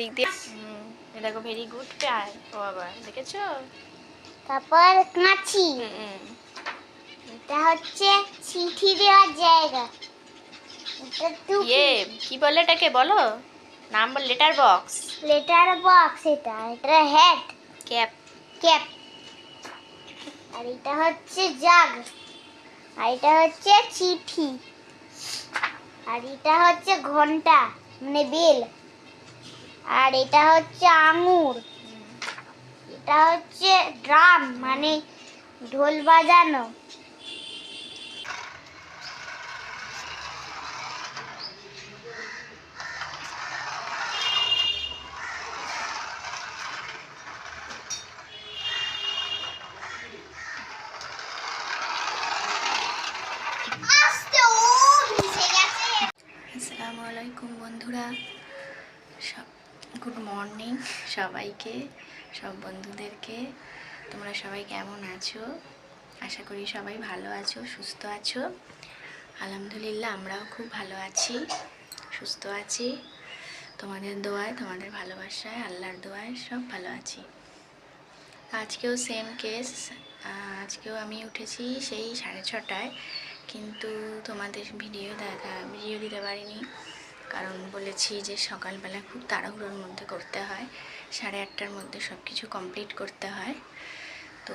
দিক দিয়ে। দেখো ভেরি গুড প্যার। ও বাবা দেখেছ? তারপর কাঁচি হুম। এটা হচ্ছে চিঠি দেওয়ার জায়গা। ইয়ে কি বলে এটাকে বলো? নাম বল লেটার বক্স লেটার বক্স এটা। এটা হেড ক্যাপ ক্যাপ আর এটা হচ্ছে জাগ আর এটা হচ্ছে চিঠি। আর এটা হচ্ছে ঘণ্টা মানে বেল আর এটা হচ্ছে আঙুর। এটা হচ্ছে ড্রাম মানে ঢোল বাজানো আস্তে ও ভিজে গেছে আসসালামু আলাইকুম বন্ধুরা সব গুড মর্নিং সবাইকে, সব বন্ধুদেরকে, তোমরা সবাই কেমন আছো? আশা করি সবাই ভালো আছো, সুস্থ আছো। আলহামদুলিল্লাহ, আমরাও খুব ভালো আছি, সুস্থ আছি। তোমাদের দোয়ায়, তোমাদের ভালোবাসায়, আল্লাহর দোয়ায় সব ভালো আছি। আজকেও সেম কেস আজকেও আমি উঠেছি সেই সাড়ে ছটায়, কিন্তু তোমাদের ভিডিও দেখা ভিডিও দিতে পারিনি। কারণ বলেছি যে সকালবেলা খুব তাড়াহুড়োর মধ্যে করতে হয়। সাড়ে আটটার মধ্যে সব কিছু কমপ্লিট করতে হয়। তো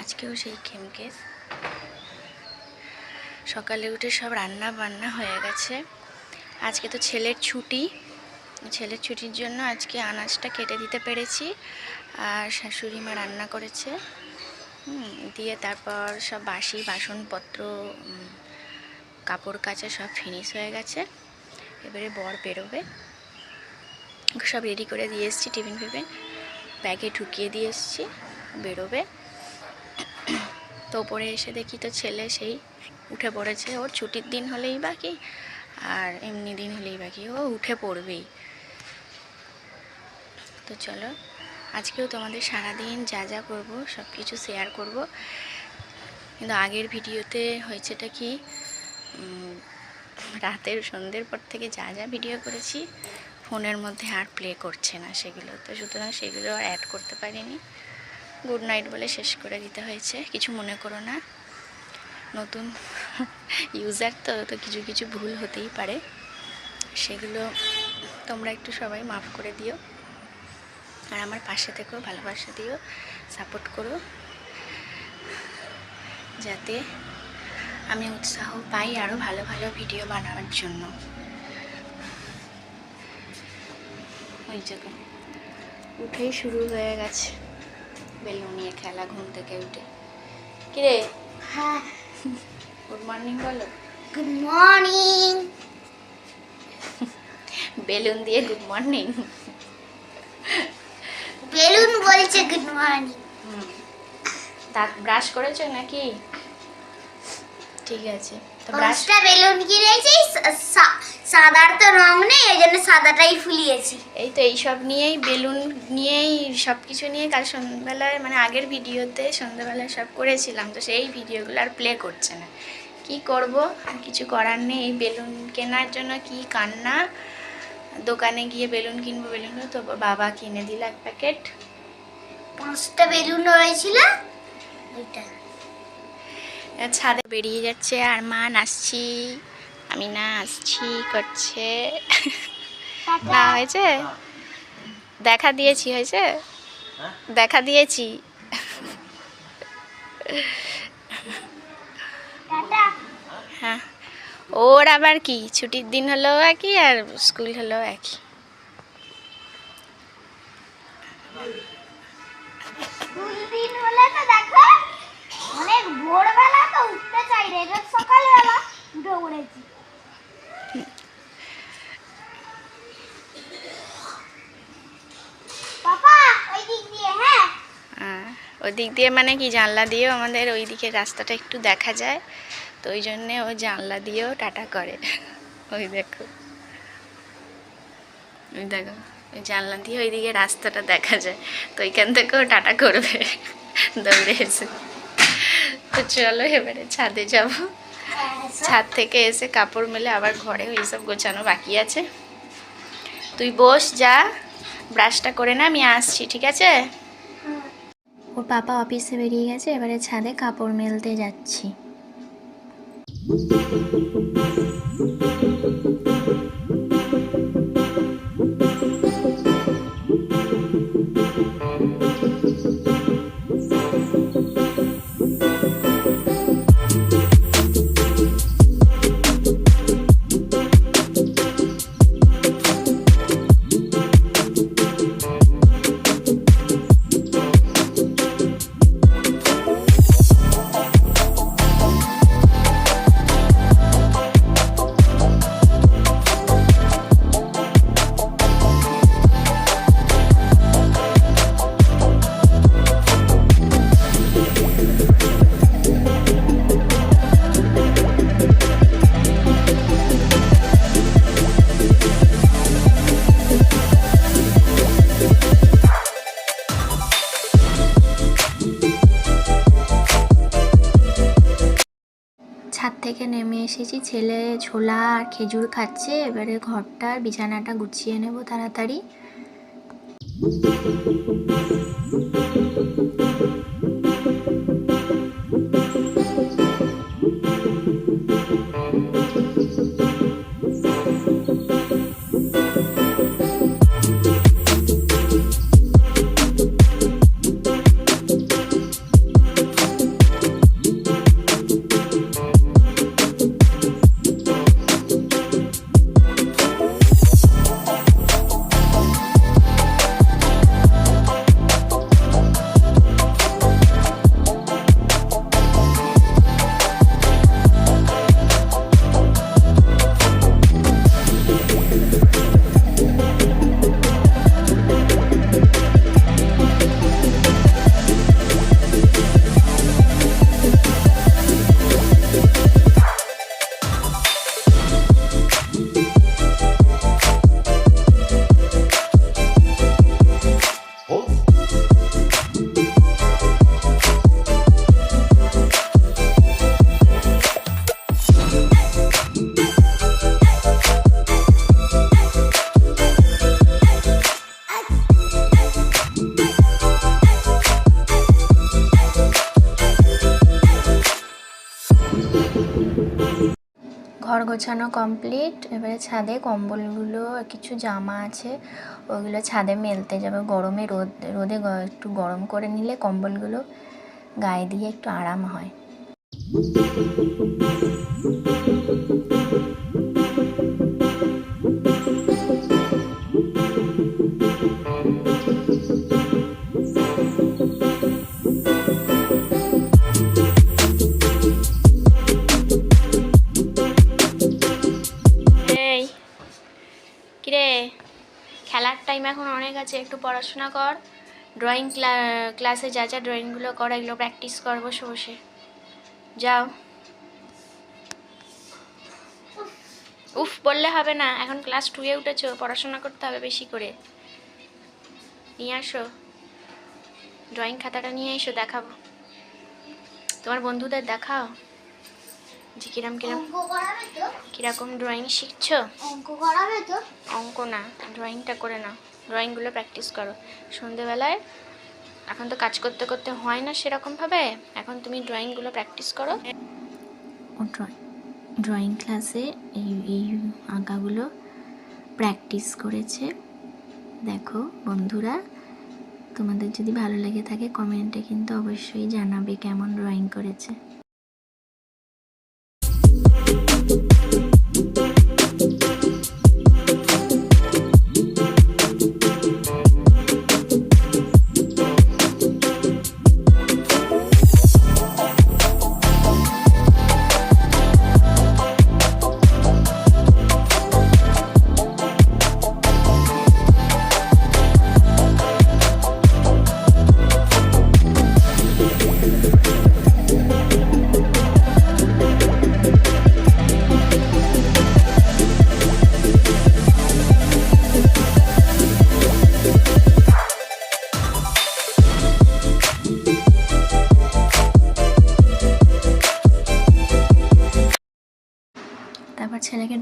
আজকেও সেই খেমকেস সকালে উঠে সব রান্না বান্না হয়ে গেছে। আজকে তো ছেলের ছুটি। ছেলের ছুটির জন্য আজকে আনাজটা কেটে দিতে পেরেছি। আর শাশুড়ি মা রান্না করেছে। দিয়ে তারপর সব বাসি, বাসনপত্র কাপড় কাচা সব ফিনিশ হয়ে গেছে। এবারে বর বেরোবে। সব রেডি করে দিয়ে এসেছি, টিফিন ফিফিন। ব্যাগে ঢুকিয়ে দিয়ে এসেছি, বেরোবে। তো ওপরে এসে দেখি তো ছেলে সেই উঠে পড়েছে। ওর ছুটির দিন হলেই বাকি, আর এমনি দিন হলেই বাকি। ও উঠে পড়বেই। তো চলো, আজকেও তোমাদের সারাদিন যা যা করব, সব কিছু শেয়ার করব। কিন্তু আগের ভিডিওতে হয়েছেটা কি? রাতের সন্ধ্যের পর থেকে যা যা ভিডিও করেছি ফোনের মধ্যে আর প্লে করছে না সেগুলো তো সুতরাং সেগুলো অ্যাড করতে পারিনি। গুড নাইট বলে শেষ করে দিতে হয়েছে। কিছু মনে করো না। নতুন ইউজার তো তো কিছু কিছু ভুল হতেই পারে। সেগুলো তোমরা একটু সবাই মাফ করে দিও। আর আমার পাশে থেকেও ভালোবাসা দিও সাপোর্ট করো। যাতে আমি উৎসাহ পাই আরও ভালো ভালো ভিডিও বানাবার জন্য। জায়গা উঠেই শুরু হয়ে গেছে। বেলুন নিয়ে খেলা ঘুম থেকে উঠে। কিরে হ্যাঁ। গুড মর্নিং বলো। গুড মর্নিং বেলুন দিয়ে গুড মর্নিং বেলুন বলছে গুড মর্নিং দাঁত ব্রাশ করেছ নাকি? ঠিক আছে। পাঁচটা বেলুন কিনেছি সাদার তো রং নেই ওই জন্য সাদাটাই ফুলিয়েছি। এই তো এইসব নিয়েই বেলুন নিয়েই সব কিছু নিয়ে কাল সন্ধ্যাবেলায় মানে আগের ভিডিওতে সন্ধ্যাবেলায় সব করেছিলাম তো সেই ভিডিওগুলো আর প্লে করছে না। কি করব? আর কিছু করার নেই এই বেলুন কেনার জন্য কি কান্না? দোকানে গিয়ে বেলুন কিনবো বেলুন তো বাবা কিনে দিল এক প্যাকেট। পাঁচটা বেলুন হয়েছিল ওইটা। ছাদে বেরিয়ে যাচ্ছে, আর মা নাচছি, আমি না আসছি করছে। না, হয়েছে? দেখা দিয়েছি, হয়েছে? দেখা দিয়েছি। হ্যাঁ। ওর আবার কি? ছুটির দিন হলো একই আর স্কুল হলো একই? দিক দিয়ে মানে কি, জানলা দিয়েও আমাদের ওই দিকের রাস্তাটা একটু দেখা যায়। তো ওই জন্যে ও জানলা দিয়েও টাটা করে। ওই দেখো। ওই দেখো, ওই জানলা দিয়ে ওইদিকে রাস্তাটা দেখা যায়। তো ওইখান থেকেও টাটা করবে। দৌড়ে এসে। তো চলো এবারে ছাদে যাব। ছাদ থেকে এসে কাপড় মেলে আবার ঘরে ওইসব গোছানো বাকি আছে। তুই বস, যা। ব্রাশটা করে না, আমি আসছি, ঠিক আছে? ওর পাপা অফিসে বেরিয়ে গেছে এবারে ছাদে কাপড় মেলতে যাচ্ছি। থেকে নেমে এসেছি। ছেলে ছোলা আর খেজুর খাচ্ছে। এবারে ঘরটা বিছানাটা গুছিয়ে নেব তাড়াতাড়ি। গোছানো কমপ্লিট এবারে ছাদে কম্বলগুলো, কিছু জামা আছে, ওগুলো ছাদে মেলতে যাবে। গরমে রোদ, রোদে একটু গরম করে নিলে কম্বলগুলো গায়ে দিয়ে একটু আরাম হয়। একটু পড়াশোনা কর। ড্রয়িং ক্লাসে যা যা ড্রয়িংগুলো কর এগুলো প্র্যাকটিস কর বসে বসে। যাও। উফ বললে হবে না এখন ক্লাস টুয়ে উঠেছো পড়াশোনা করতে হবে বেশি করে। নিয়ে আসো। ড্রয়িং খাতাটা নিয়ে এসো দেখাবো। তোমার বন্ধুদের দেখাও। যে কিরম কিরম কীরকম ড্রয়িং শিখছো? অঙ্ক করাবে তো। অঙ্ক না ড্রয়িংটা করে নাও। ড্রয়িংগুলো প্র্যাকটিস করো। সন্ধেবেলায় এখন তো কাজ করতে করতে হয় না সেরকমভাবে। এখন তুমি ড্রয়িংগুলো প্র্যাকটিস করো। ও ড্রয়িং ক্লাসে এই এই আঁকাগুলো প্র্যাকটিস করেছে। দেখো বন্ধুরা, তোমাদের যদি ভালো লেগে থাকে কমেন্টে কিন্তু অবশ্যই জানাবে কেমন ড্রয়িং করেছে।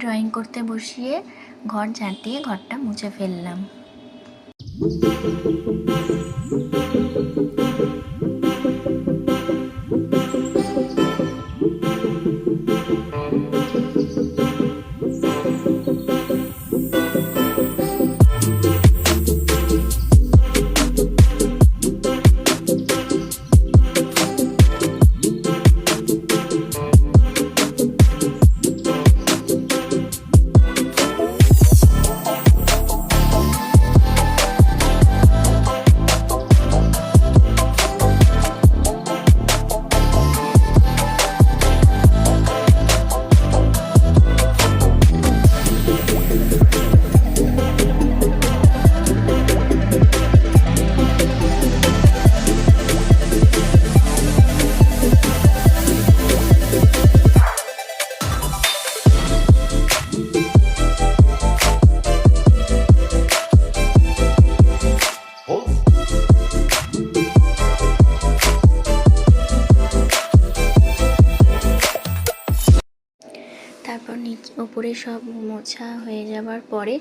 ড্রয়িং করতে বসিয়ে ঘর ঝাঁট দিয়ে ঘরটা মুছে ফেললাম। ওপরে সব মোছা হয়ে যাওয়ার পরে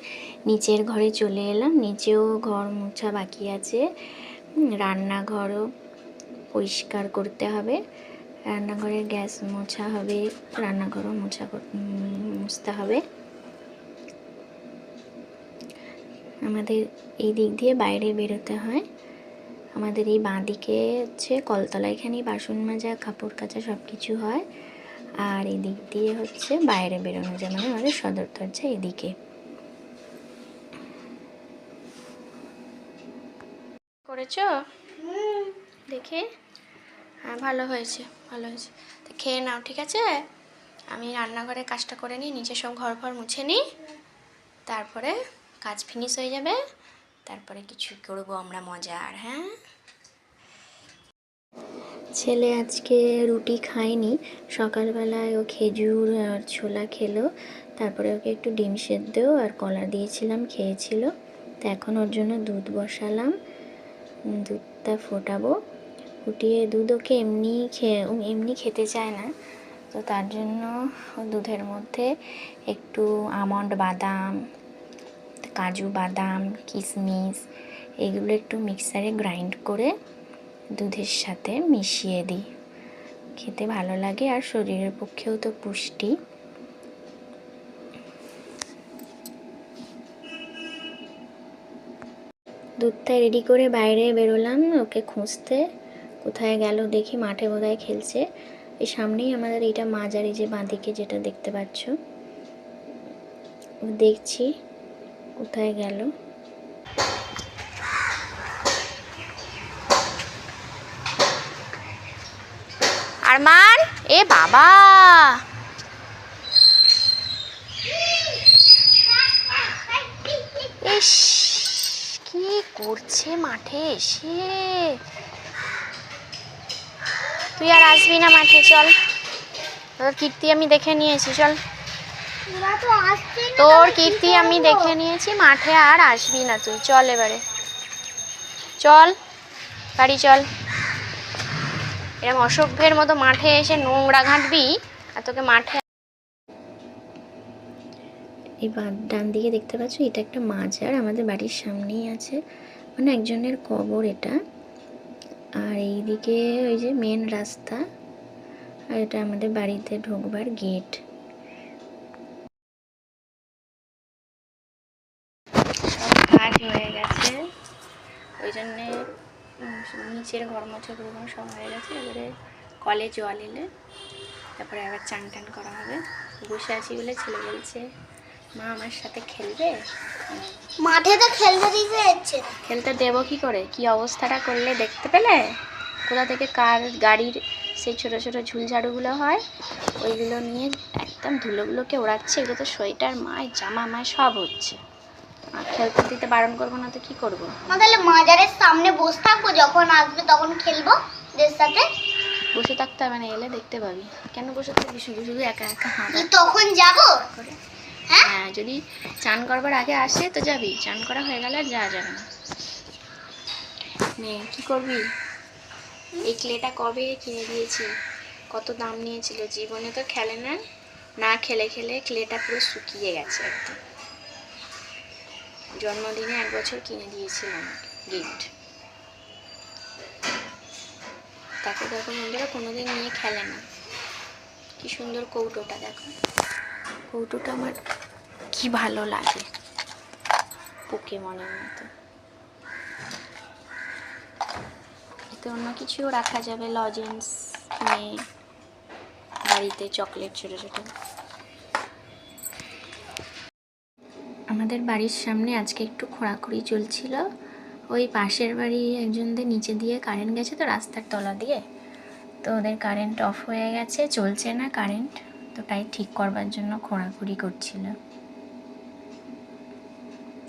নিচের ঘরে চলে এলাম। নিচেও ঘর মোছা বাকি আছে। রান্নাঘরও পরিষ্কার করতে হবে। রান্নাঘরের গ্যাস মোছা হবে, রান্নাঘরও মোছা মুছতে হবে। আমাদের এই দিক দিয়ে বাইরে বেরোতে হয়। আমাদের এই বাঁ দিকে হচ্ছে কলতলা, এখানেই বাসন মাজা, কাপড় কাচা সব কিছু হয়। আর এদিক দিয়ে হচ্ছে বাইরে বেরোনো যায় মানে আমাদের সদর দরজা এদিকে। করেছ? দেখে। হ্যাঁ ভালো হয়েছে ভালো হয়েছে। তো খেয়ে নাও ঠিক আছে? আমি রান্নাঘরে কাজটা করে নিই নিচে সব ঘর ফর মুছে নিই। তারপরে কাজ ফিনিশ হয়ে যাবে। তারপরে কিছু করব আমরা মজার হ্যাঁ? ছেলে আজকে রুটি খায়নি। সকালবেলায় ও খেজুর আর ছোলা খেলো। তারপরে ওকে একটু ডিম সেদ্ধ আর কলা দিয়েছিলাম, খেয়েছিল। তো এখন ওর জন্য দুধ বসালাম। দুধটা ফোটাবো। ফুটিয়ে দুধ ওকে এমনি খেয়ে এমনি খেতে চায় না। তো তার জন্য দুধের মধ্যে একটু আমন্ড বাদাম, কাজু বাদাম কিশমিশ এগুলো একটু মিক্সারে গ্রাইন্ড করে দুধের সাথে মিশিয়ে দিই। খেতে ভালো লাগে আর শরীরের পক্ষেও তো পুষ্টি। দুধটা রেডি করে বাইরে বেরোলাম, ওকে খুঁজতে। কোথায় গেল দেখি মাঠে বোধহয় খেলছে। এই সামনেই আমাদের এইটা মাজার যে বাঁদিকে যেটা দেখতে পাচ্ছ। দেখছি কোথায় গেল। আরমান, এ বাবা। ইস, কি করছে মাঠে এসে? তুই আর আসবি না মাঠে, চল। তোর কীর্তি আমি দেখে নিয়েছি, চল। তোর কীর্তি আমি দেখে নিয়েছি, মাঠে আর আসবি না তুই। চল এবারে। চল, বাড়ি চল। এরকম অসভ্যের মতো মাঠে এসে নোংরা ঘাঁটবি আর তোকে মাঠে এই ডান দিকে দেখতে পাচ্ছ এটা একটা মাজার আমাদের বাড়ির সামনেই আছে। মানে একজনের কবর এটা। আর এইদিকে ওই যে মেন রাস্তা আর এটা আমাদের বাড়িতে ঢোকবার গেট সব কাজ হয়ে গেছে। ওই জন্যে নিচের ঘর মোছা পুরো সব হয়ে গেছে। এবারে কলে জল এলে তারপরে আবার চান টান করা হবে। বসে আছি বলে ছেলে বলছে মা আমার সাথে খেলবে? মাঠে তো খেলতে দিতে যাচ্ছে। খেলতে দেবো কি করে? কি অবস্থাটা করলে দেখতে পেলে? কোথা থেকে কার গাড়ির সেই ছোট ছোট ঝুলঝাড়ুগুলো হয় ওইগুলো নিয়ে একদম ধুলোগুলোকে ওড়াচ্ছে। এগুলো তো সোয়েটার মায় জামা মায় সব হচ্ছে। আর খেলতে দিতে বারণ করব না তো কি করব? তাহলে মাজারের সামনে বসে থাকব যখন আসবে তখন খেলব ওদের সাথে। বসে থাকতে হবে না এলে দেখতে পাবি। কেন বসে থাকবি? শুধু শুধু একা একা হাঁটা। তখন যাব? হ্যাঁ? হ্যাঁ যদি চান করবার আগে আসে তো যাবি। চান করা হয়ে গেলে আর যাওয়া যাবে না। নে কি করবি? এই ক্লেটা কবে কিনে দিয়েছি? কত দাম নিয়েছিল? জীবনে তো খেলে না। না খেলে খেলে ক্লেটা পুরো শুকিয়ে গেছে একদম। জন্মদিনে এক বছর কিনে দিয়েছিলাম গিফট তাকে দেখো বন্ধুরা, কোনোদিন নিয়ে খেলে না। কি সুন্দর কৌটোটা, দেখো। কৌটোটা আমার কি ভালো লাগে পোকে মনের মতো। এতে অন্য কিছুও রাখা যাবে লজেন্স কিনে বাড়িতে চকলেট ছোটো ছোটো আমাদের বাড়ির সামনে আজকে একটু খোঁড়াখুড়ি চলছিল। ওই পাশের বাড়ি একজনদের নিচে দিয়ে কারেন্ট গেছে তো রাস্তার তলা দিয়ে। তো ওদের কারেন্ট অফ হয়ে গেছে, চলছে না কারেন্ট তো তাই ঠিক করবার জন্য খোঁড়াখুড়ি করছিল।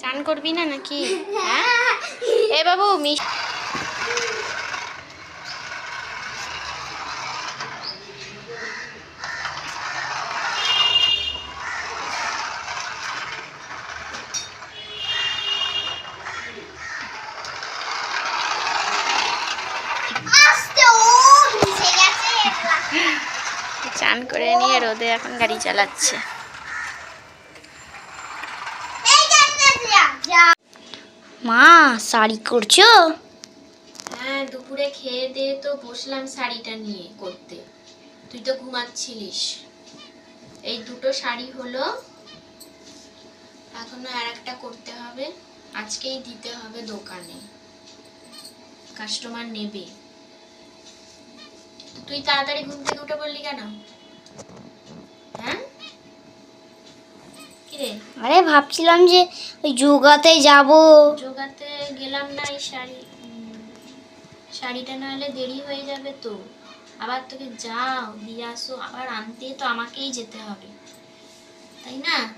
চান করবি না নাকি? হ্যাঁ? এ বাবু মিস করে নিয়ে রোদে এখন গাড়ি চালাচ্ছে। মা শাড়ি করছ? হ্যাঁ দুপুরে খেয়ে দিয়ে তো বসলাম শাড়িটা নিয়ে করতে। তুই তো ঘুমাচ্ছিলিস। এই দুটো শাড়ি হলো এখনও আর একটা করতে হবে। আজকেই দিতে হবে দোকানে। কাস্টমার নেবে। তুই তাড়াতাড়ি ঘুম থেকে উঠে পড়লি কেন? আরে ভাবছিলাম যে ওই যোগাতে যাব। যোগাতে গেলাম না এই শাড়ি। শাড়িটা না হলে দেরি হয়ে যাবে তো। আবার তোকে যাও দিয়ে আসো। আবার আনতে তো আমাকেই যেতে হবে। তাই না?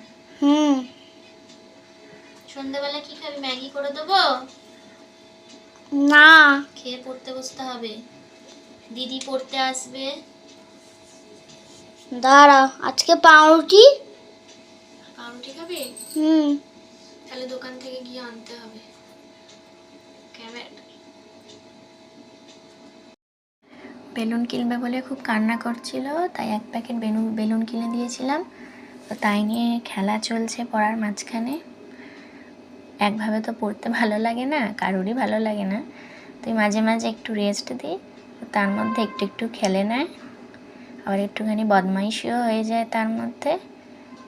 হুম। সন্ধ্যাবেলা কি খাবি? ম্যাগি করে দেবো? না। খেয়ে পড়তে বসতে হবে। দিদি পড়তে আসবে। দাঁড়া আজকে পাউরুটি পাউরুটি খাবি? হুম। তাহলে দোকান থেকে গিয়ে আনতে হবে। ক্যামেরা। বেলুন কিনবে বলে খুব কান্না করছিল তাই এক প্যাকেট বেলুন বেলুন কিনে দিয়েছিলাম। তো তাই নিয়ে খেলা চলছে পড়ার মাঝখানে। একভাবে তো পড়তে ভালো লাগে না কারোরই ভালো লাগে না। তুই মাঝে মাঝে একটু রেস্ট দিই তো তার মধ্যে একটু একটু খেলে নেয় আবার একটুখানি বদমাইশিও হয়ে যায় তার মধ্যে।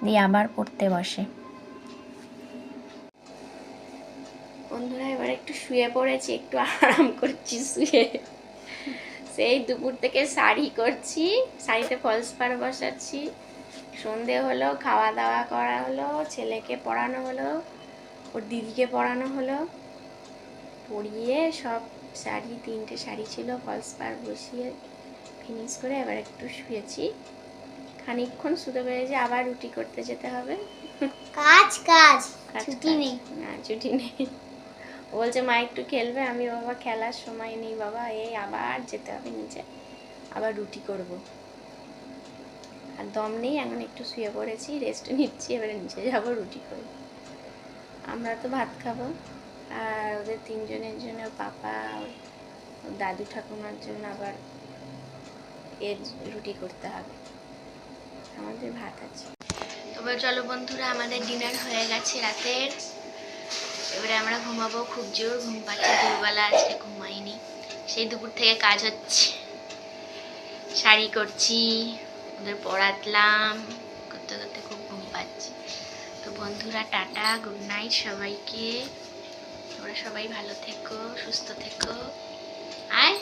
দিয়ে আবার পড়তে বসে। বন্ধুরা, এবার একটু শুয়ে পড়েছি, একটু আরাম করছি শুয়ে। সেই দুপুর থেকে শাড়ি করছি, শাড়িতে ফলস পার বসাচ্ছি। সন্ধে হলো খাওয়া দাওয়া করা হলো, ছেলেকে পড়ানো হলো, ওর দিদিকে পড়ানো হলো। পরিয়ে সব শাড়ি, তিনটে শাড়ি ছিল, ফলস পার বসিয়ে ফিনিশ করে এবার একটু শুয়েছি। খানিকক্ষণ শুতে পেরেছি আবার রুটি করতে যেতে হবে। কাজ কাজ। ছুটি নেই। না ছুটি নেই। ও বলছে মা একটু খেলবে? আমি বাবা খেলার সময় নেই বাবা। এই আবার যেতে হবে নিচে। আবার রুটি করব। আর দম নেই এখন একটু শুয়ে পড়েছি রেস্ট নিচ্ছি এবারে নিচে যাব রুটি করব। আমরা তো ভাত খাব। আর ওদের তিনজনের জন্য পাপা দাদু ঠাকুমার জন্য আবার এর রুটি করতে হবে। আমাদের ভাত আছে। তবে চলো বন্ধুরা, আমাদের ডিনার হয়ে গেছে রাতের। এবারে আমরা ঘুমাবো খুব জোর, ঘুম পাচ্ছে দুপুরবেলা, আজকে ঘুমাইনি। সেই দুপুর থেকে কাজ হচ্ছে। শাড়ি করছি, ওদের পড়াতলাম করতে করতে খুব ঘুম পাচ্ছে। তো বন্ধুরা, টাটা গুড নাইট সবাইকে। তোমরা সবাই ভালো থেকো, সুস্থ থেকো। আয়।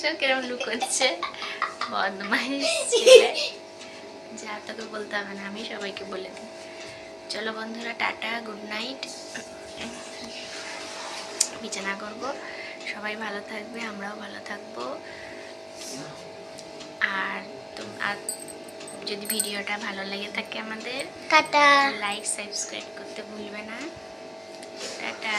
দেখেছ কিরম লুক হচ্ছে বদমাইশ যা তোকে বলতে হবে না আমি সবাইকে বলে দিই। চলো বন্ধুরা টাটা গুড নাইট বিছানা করব। সবাই ভালো থাকবে আমরাও ভালো থাকব। আর তোম আর যদি ভিডিওটা ভালো লেগে থাকে আমাদের টাটা। লাইক সাবস্ক্রাইব করতে ভুলবে না। টাটা।